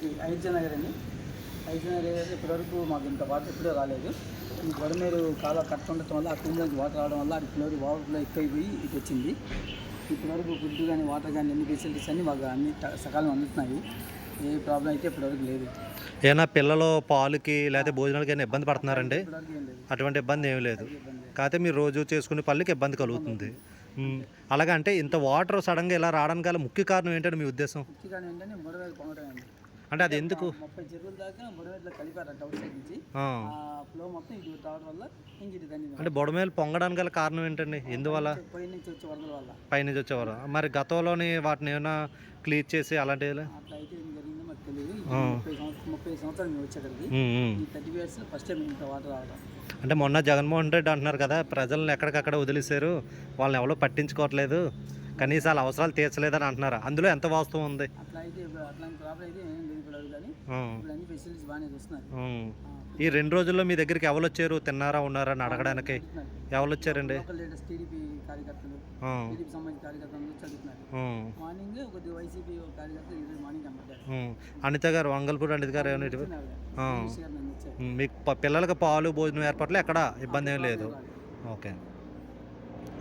ఇది అయోధ్య నగర్ అండి అయోధ్య నగర్ ఇప్పటివరకు మాకు ఇంత వాటర్ ఎప్పుడూ రాలేదు. ఈ గొడమేరు కాలువ కట్ట ఉండటం వల్ల ఆ నుంచి వాటర్ రావడం వల్ల అది ఫ్లోర్ వాటర్లో ఎక్కువైపోయి ఇటు వచ్చింది. ఇప్పటివరకు ఫుడ్ కానీ వాటర్ కానీ అన్ని ఫెసిలిటీస్ అన్నీ మాకు అన్ని సకాలం అందుతున్నాయి. ఏ ప్రాబ్లం అయితే ఇప్పటివరకు లేదు. ఏమైనా పిల్లలు పాలుకి లేకపోతే భోజనాలకి అయినా ఇబ్బంది పడుతున్నారండి? ఇప్పటివరకు అటువంటి ఇబ్బంది ఏమీ లేదు. కాకపోతే మీరు రోజు చేసుకునే పనులకి ఇబ్బంది కలుగుతుంది. మ్మ్. అలాగే అంటే ఇంత వాటర్ సడన్గా ఇలా రావడానికి గల ముఖ్య కారణం ఏంటంటే మీ ఉద్దేశం? ఏంటంటే బొడవేలు పొంగడం అండి. అంటే అది ఎందుకు? ముప్పై చెరువుల దాకా కలిపారట అవుట్ సైడ్ నుంచి. ఆ. ఆ ఫ్లో మొత్తం ఇటు రావడం వల్ల ఇంక ఇటు దాన్ని అంటే బుడమేలు పొంగడానికి గల కారణం ఏంటండి? ఎందువల్ల? పై నుంచి వచ్చే వరదల వల్ల. పైనుంచి వచ్చేవారు మరి గతంలోని వాటిని ఏమైనా క్లీన్ చేసి అలాంటివి అట్లా అయితే ఏం జరిగిందో మాకు తెలియదు. ఈ ముప్పై సంవత్సరం ముప్పై సంవత్సరాలు మేము వచ్చేటప్పటికి మ్మ్, మ్మ్. ఈ థర్టీ ఇయర్స్ ఫస్ట్ టైం ఇంత వాటర్ రావడం. అంటే మొన్న జగన్మోహన్ రెడ్డి అంటున్నారు కదా ప్రజలను ఎక్కడికక్కడ వదిలేశారు వాళ్ళని ఎవరో పట్టించుకోవట్లేదు. కనీసం వాళ్ళ అవసరాలు తీర్చలేదని అంటున్నారు. అందులో ఎంత వాస్తవం ఉంది? ఈ రెండు రోజుల్లో మీ దగ్గరికి ఎవరు వచ్చారు? తిన్నారా ఉన్నారా అని అడగడానికి. ఎవరు వచ్చారండి. అనిత గారు వంగల్పూర్ అనిత గారు మీకు పిల్లలకి పాలు భోజనం ఏర్పాట్లు ఎక్కడ? ఇబ్బంది ఏం లేదు. ఓకే.